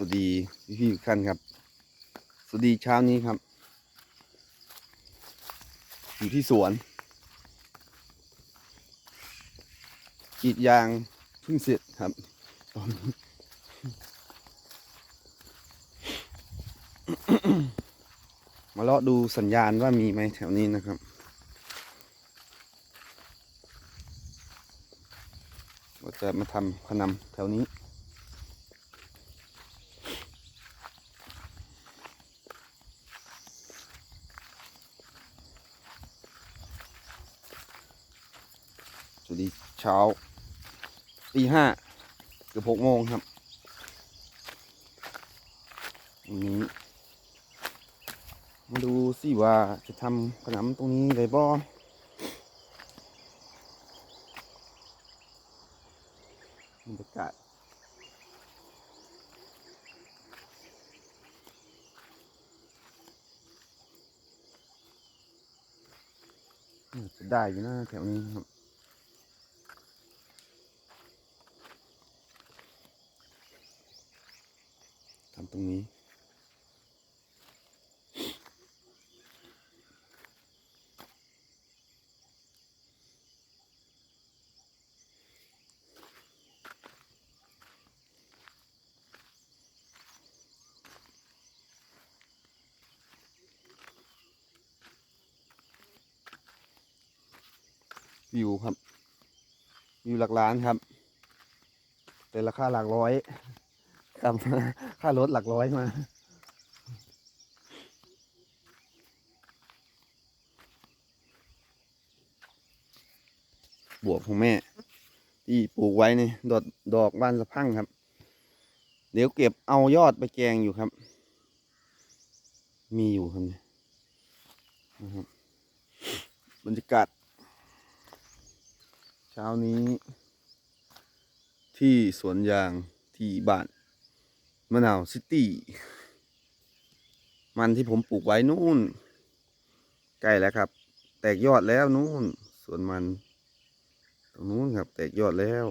สวัสดีพี่ๆทุกท่านครับ สวัสดีเช้านี้ครับ อยู่ที่สวนกรีดยางเพิ่งเสร็จครับ ตอนนี้มาเลาะดูสัญญาณว่ามีไหมแถวนี้นะครับว่าจะมาทำขนำแถวนี้ สวัสดีเช้าตีห้าเกือบหกโมงครับวันนี้มาดูสิว่าจะทำขนมตรงนี้ได้บ่บรรยากาศจะได้อยู่นะแถวนี้ครับ วิวครับ วิวหลักล้านครับ แต่ราคาหลักร้อยครับค่ารถหลักร้อยมาบวบของแม่ ที่ปลูกไว้นี่ดอกดอกบานสะพังครับ เดี๋ยวเก็บเอายอดไปแกงอยู่ครับ มีอยู่ครับเนี่ยนะครับบรรยากาศ ช้านี้ ที่สวนยางที่บ้านมะนาวซิตี้ มันที่ผมปลูกไว้นู่นใกล้แล้วครับ แตกยอดแล้วนู่นสวนมัน ตรงนู้นครับ แตกยอดแล้ว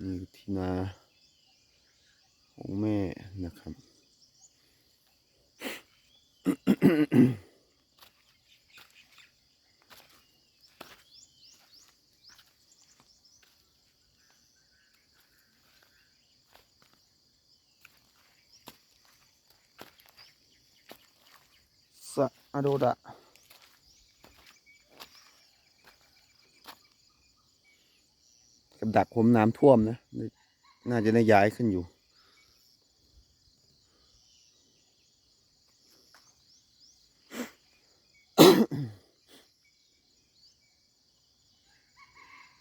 นี่ที่นาของแม่นะครับ สะอาโดดะกับดักผมน้ำท่วมนะ น่าจะได้ย้ายขึ้นอยู่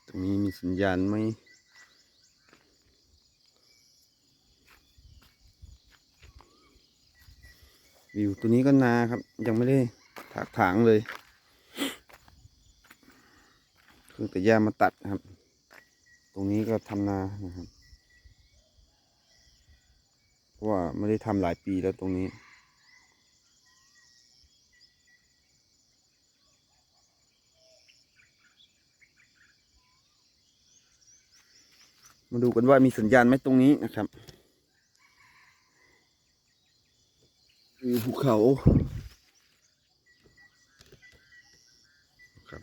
ตรงนี้มีสั ญาณไหมวิวตัวนี้ก็นาครับ ยังไม่ได้ถากถางเลยเพิ่งแต่ย่มาตัดครับ ตรงนี้ก็ทำนานะครับ เพราะว่าไม่ได้ทำหลายปีแล้วตรงนี้ มาดูกันว่ามีสัญญาณไหมตรงนี้นะครับคือภูเขาครับ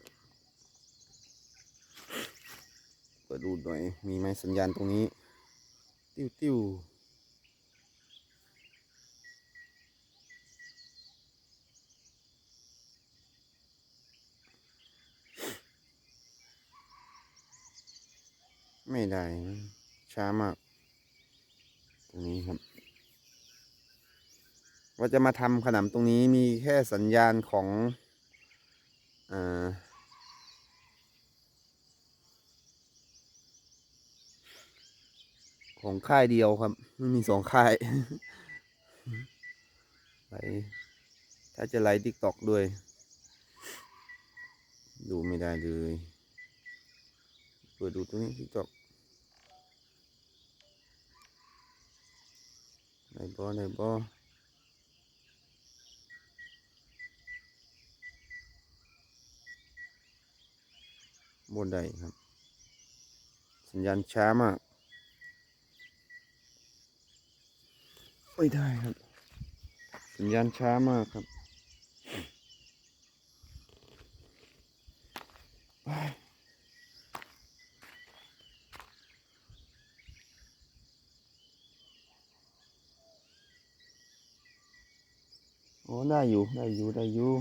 เปิดดูหน่อย มีไหมสัญญาณตรงนี้ ติ้วติ้ว ไม่ได้ ช้ามาก ตรงนี้ครับ ว่าจะมาทำขนมตรงนี้มีแค่สัญญาณของอของค่ายเดียวครับ ไม่มีสองค่ายไลฟ์ถ้าจะไลฟ์ทิกตอกด้วย ดูไม่ได้เลย เปิดดูตรงนี้ทิกตอก ไหนบอไหนบอบนใดครับ สัญญาณช้ามาก ไม่ได้ครับ สัญญาณช้ามากครับไป โอ้ได้อยู่ได้อยู่ได้อยู่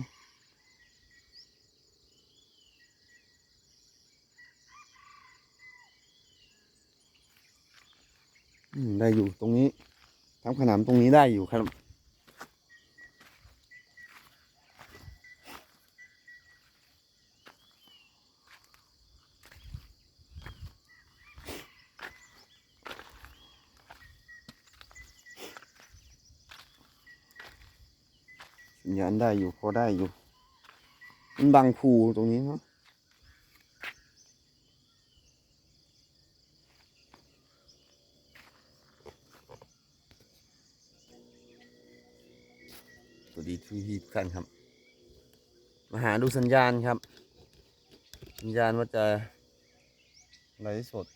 ได้อยู่ตรงนี้ทำขนามตรงนี้ได้อยู่ครับ สัญญาณได้อยู่พอได้อยู่ มันบังภูตรงนี้เนาะสวัสดีทุกท่านครับ มาหาดูสัญญาณครับ สัญญาณว่าจะไลฟ์สด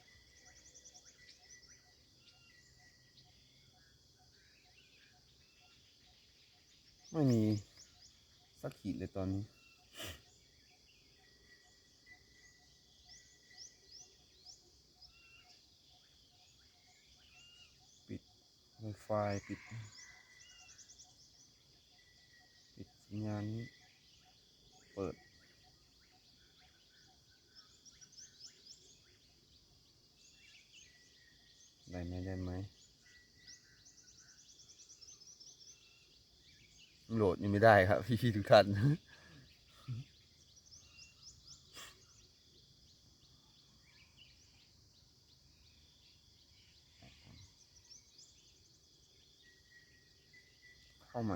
ไม่มีสัก ขีดเลยตอนนี้ ปิด Wi-Fi ปิด ปิดสัญญาณนี้ เปิดได้ไหมได้ไหม โหลดนี่ไม่ได้ครับ พี่ๆทุกท่านเข้าไหม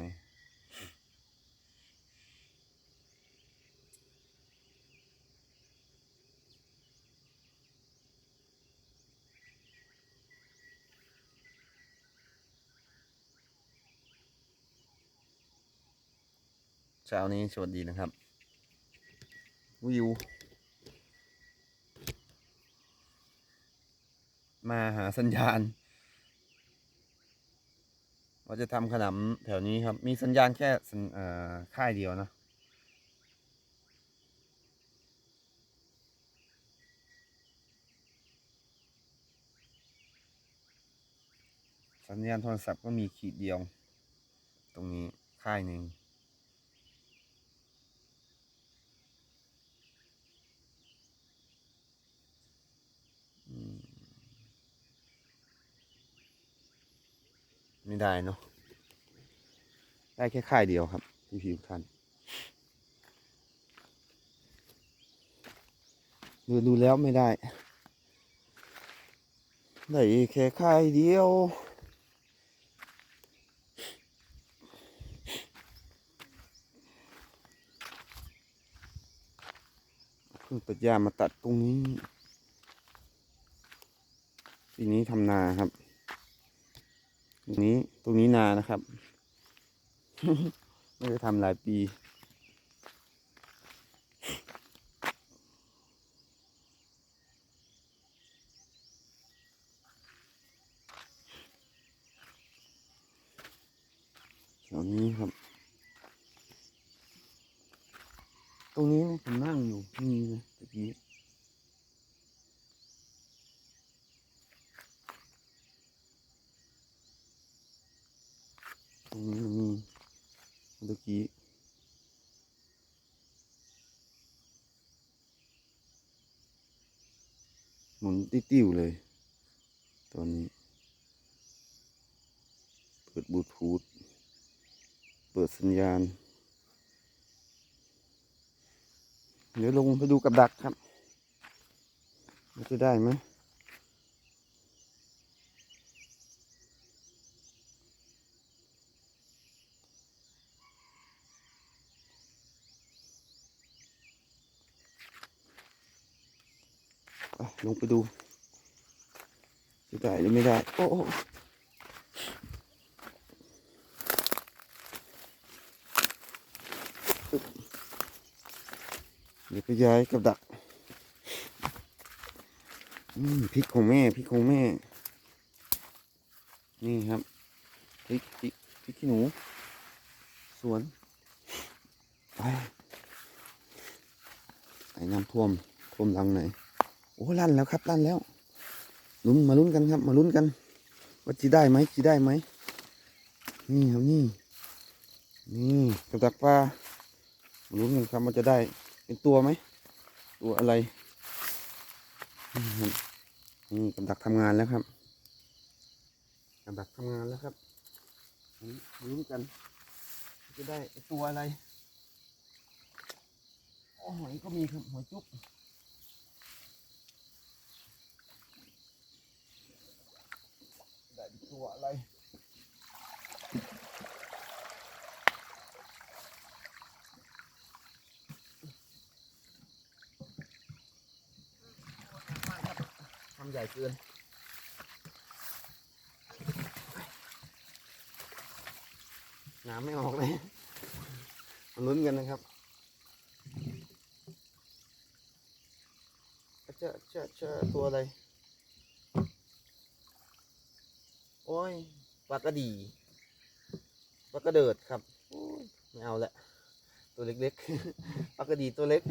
เช้านี้สวัสดีนะครับ วิว มาหาสัญญาณว่าจะทำขนำแถวนี้ครับ มีสัญญาณแค่สัญเอ่อค่ายเดียวนะสัญญาณโทรศัพท์ก็มีขีดเดียว ตรงนี้ค่ายหนึ่ง ไม่ได้เนาะได้แค่ค่ายเดียวครับพี่พี่ทุกท่านดูดูแล้วไม่ได้ได้แค่ค่ายเดียวเพิ่งตัดหญ้ามาตัดตรงนี้ปีนี้ทำนาครับ ตรงนี้ตรงนี้นานะครับ ไม่ได้ทำหลายปีแถวนี้ครับ ตรงนี้ผมนั่งอยู่นี่นะตะกี้ รงนี้มันมีเมื่อกี้หมุนติ้วๆเลย ตอนนี้ เปิดบลูทูธเปิดสัญญาณ เดี๋ยวลงไปดูกับดักครับจะได้ไหม ลงไปดู จะได้หรือไม่ได้ โอ้โอ้เดี๋ยวไปย้ายกับดักอืมพริกของแม่พริกของแม่ นี่ครับพริกพริกพริกขี้หนู สวน ไปไอ้น้ำท่วมท่วมรังไหน โอ้ลั่นแล้วครับลั่นแล้วลุ้นมาลุ้นกันครับ มาลุ้นกันว่าจีได้ไหมจีได้ไหมนี่ครับนี่นี่กับดักปลามาลุ้นกันครับว่าจะได้เป็นตัวไหมตัวอะไรนี่ครับนี่กับดักทำงานแล้วครับกับดักทำงานแล้วครับมาลุ้นกัน จะได้ตัวอะไรโอ้หอยก็มีครับหอยจุ๊บ ได้เป็น ตัวอะไรทำใหญ่เกินน้ำไม่ออกเลยมาลุ้นกันนะครับเจะเจะเจะตัวอะไร โอ้ยป ลากระดีปลากระเดิดครับไม่เอาละตัวเล็กๆปลากระดีตัวเล็ก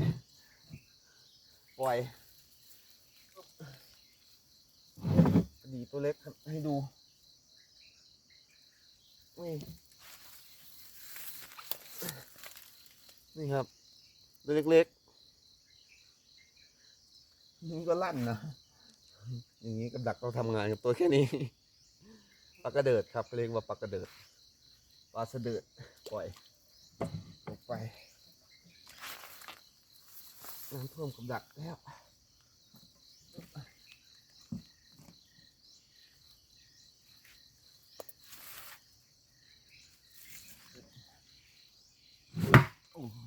ปล่อยกระดีตัวเล็กครับให้ดูนี่นี่ครับ ตัวเล็กๆนี่ก็ลั่นนะอย่างนี้กับดักเราทำงานกับตัวแค่นี้ ปลากระเดิดครับเรียกว่าปลากระเดิดปลาสะเดิดปล่อยลงไปน้ำท่วมกับดักแล้วโอ้โห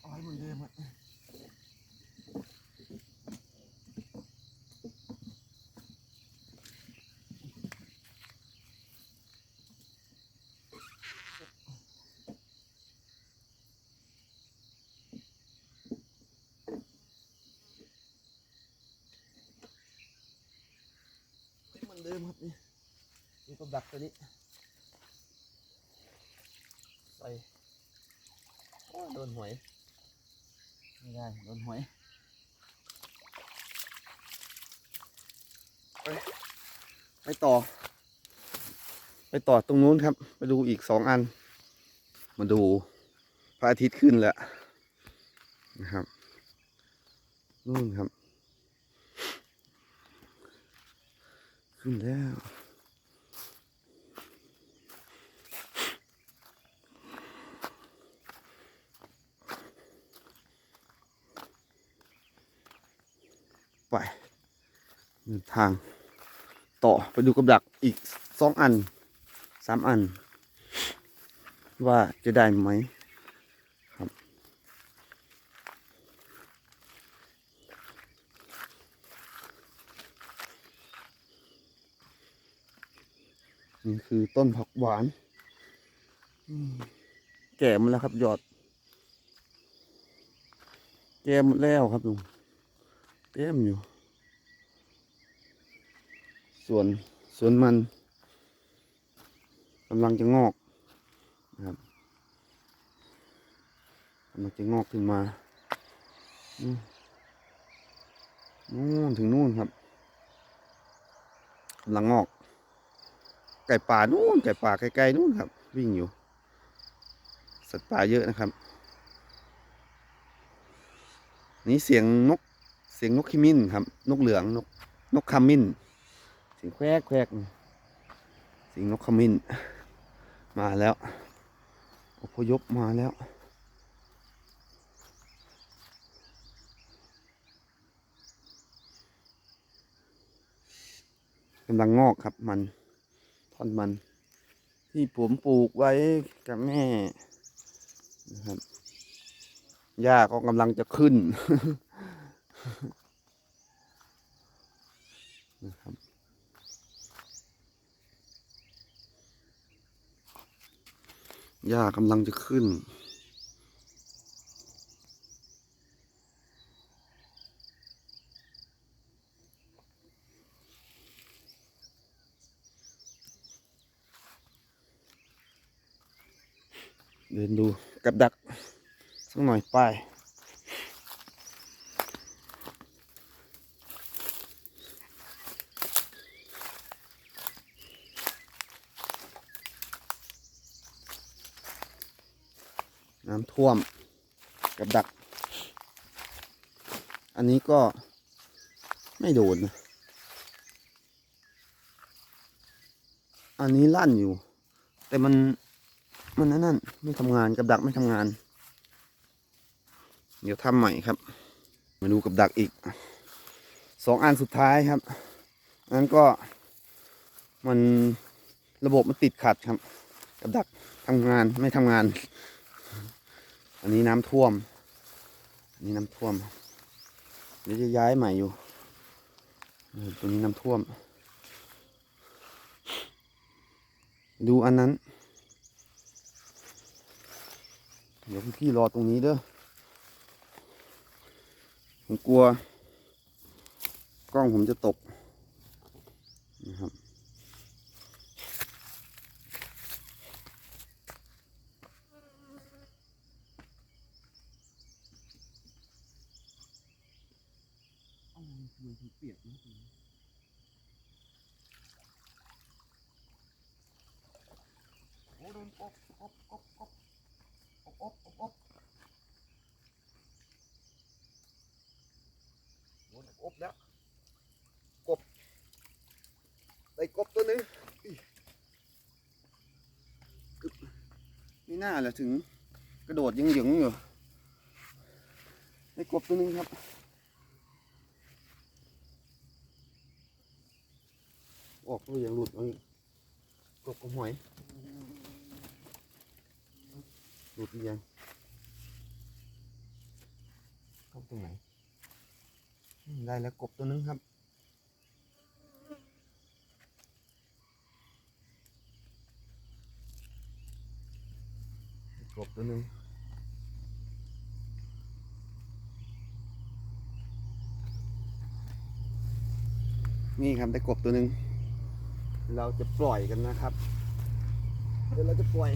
เอาไว้เหมือนเดิมอะ ไม่เหมือนเดิมครับนี่นี่กับดักตัวนี้ใส่โอ้โดนหวยไม่ได้โดนหวยไปไปต่อ ไปต่อตรงนู้นครับ ไปดูอีกสองอัน มาดูพระอาทิตย์ขึ้นแล้วนะครับนู่นครับ ขึ้นแล้ว ไปเดินทาง ต่อไปดูกับดักอีกสองอันสามอัน ว่าจะได้ไหม นี่คือต้นผักหวาน แก่หมดแล้วครับ ยอด แก่หมดแล้วครับลุงเต็มอยู่ ส่วนส่วนมันกำลังจะงอกนะครับกำลังจะงอกขึ้นมานู่นถึงนู่นครับกำลังงอก ไก่ป่านู่นไก่ป่าไกลๆนู่นครับ วิ่งอยู่ สัตว์ป่าเยอะนะครับ นี่เสียงนกเสียงนกขมิ้นครับ นกเหลืองนกนกขมิ้นเสียงแควกแควกเสียงนกขมิ้น มาแล้วอพยพมาแล้วกำลังงอกครับมัน อนมัน ที่ผมปลูกไว้กับแม่นะครับหญ้าก็กำลังจะขึ้นนะครับหญ้ากำลังจะขึ้น เดินดูกับดักสักหน่อยไปน้ำท่วมกับดัก อันนี้ก็ไม่โดน อันนี้ลั่นอยู่ แต่มัน มันนั่นนั่นไม่ทำงานกับดักไม่ทำงาน เดี๋ยวทำใหม่ครับ มาดูกับดักอีกสองอันสุดท้ายครับอันนั้นก็มันระบบมันติดขัดครับ กับดักทำงานไม่ทำงาน อันนี้น้ำท่วมอันนี้น้ำท่วมเดี๋ยวจะย้ายใหม่อยู่ตัวนี้น้ำท่วม ดูอันนั้น เดี๋ยวพี่รอตรงนี้เด้อผมกลัว กล้องผมจะตกนะครับโอ้โดนอบอบอบอบ อบอบอบอบโดนอบแล้วกบได้กบตัวนึงนี่น่าแหละถึงกระโดดยังหยงอยู่ได้กบตัวนึงครับออกตัวยังหลุดเอาอีกกบกับหอย หลุดหรือยังเข้าตรงไหนอืมได้แล้วกบตัวนึงครับ กบตัวนึงนี่ครับได้กบตัวหนึ่งเราจะปล่อยกันนะครับ เดี๋ยวเราจะปล่อย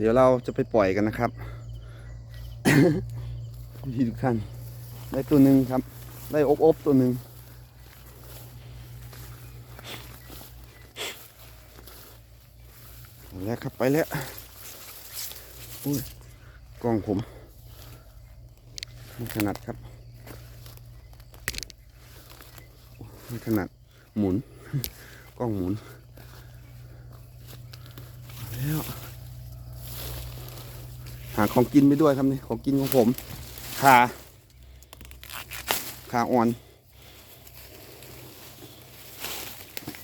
เดี๋ยวเราจะไปปล่อยกันนะครับพี่ทุกท่านได้ตัวหนึ่งครับ ได้อบอบตัวหนึ่งเอาแล้วครับไปแล้วอุ้ยกล้องผมไม่ถนัดครับไม่ถนัดหมุน กล้องหมุนเอาแล้ว หาของกินไปด้วยครับนี่ของกินของผมขาขาอ่อน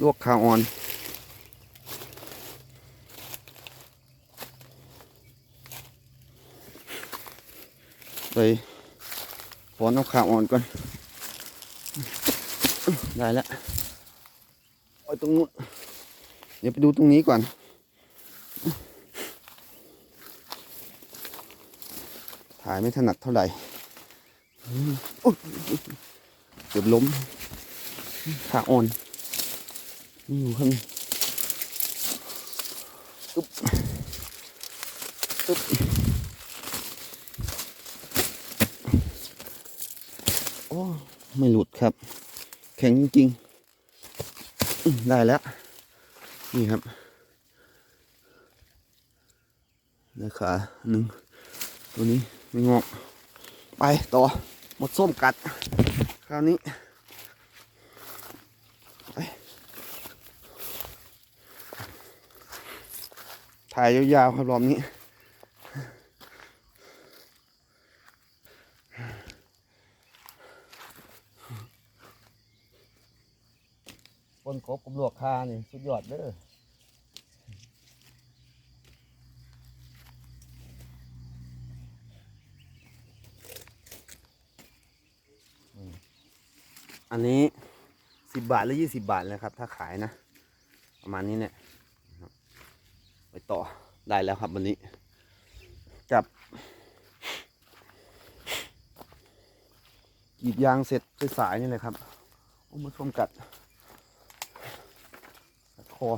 ลวกขาอ่อนไปฝอนเอาขาอ่อนก่อน ได้แล้วไปตรงนู้นเดี๋ยวไปดูตรงนี้ก่อน ถ่ายไม่ถนัดเท่าไหร่เกือบล้มขาอ่อนนี่อยู่ข้างในอึ๊บอึ๊บโอ้ไม่หลุดครับ แข็งจริงได้แล้ว นี่ครับได้ขาหนึ่งตัวนี้ ม่งอกไปต่อหมดส้มกัด คราวนี้ไปถ่ายยาวๆครับรอบนี้ปนกบกับลวกคานี่ สุดยอดเด้อ อันนี้สิบบาทหรือยี่สิบบาทเลยครับ ถ้าขายนะ ประมาณนี้เนี่ยไปต่อได้แล้วครับวันนี้กับกีดยางเสร็จสายนี่เลยครับโอ้มาชมกัดคอ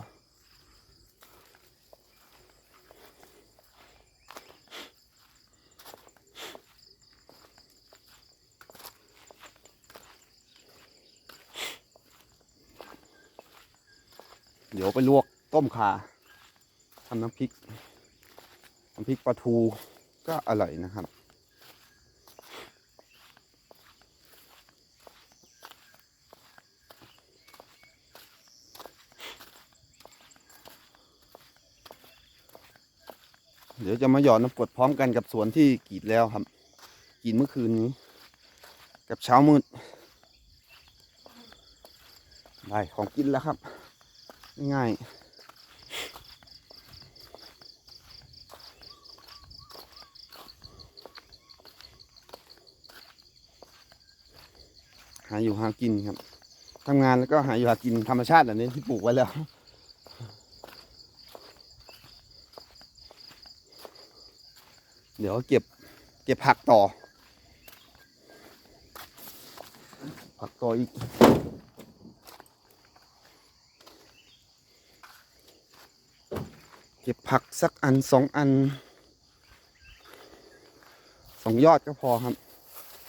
เดี๋ยวไปลวกต้มขาทำน้ำพริกน้ำพริกปลาทูก็อร่อยนะครับ เดี๋ยวจะมาหยอดน้ำกรดพร้อมกันกับสวนที่กรีดแล้วครับกรีดเมื่อคืนนี้ กับเช้ามืดได้ของกินแล้วครับ ง่ายหาอยู่หากินครับทำงานแล้วก็หาอยู่หากินธรรมชาติแบบนี้ที่ปลูกไว้แล้วเดี๋ยวเก็บเก็บผักต่อ ผักต่ออีก เก็บผักสักอันสองอันสองยอดก็พอครับ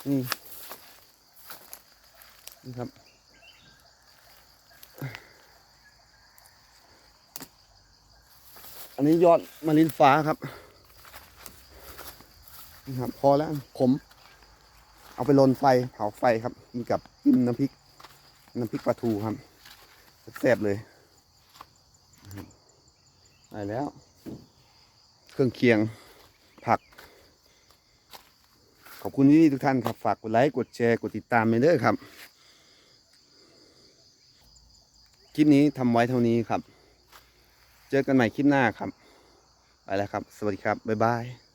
นี่นี่ครับอันนี้ยอดมะลินฟ้าครับนะครับ พอแล้วผมเอาไปลนไฟเผาไฟครับกินกับจิ้มน้ำพริก น้ำพริกปลาทูครับแซ่บเลย ได้แล้ว เครื่องเคียงผัก ขอบคุณที่ทุกท่านครับ ฝากกดไลค์ กดแชร์ กดติดตามไปเด้อครับ คลิปนี้ทำไว้เท่านี้ครับ เจอกันใหม่คลิปหน้าครับ ไปแล้วครับ สวัสดีครับ บ๊ายบาย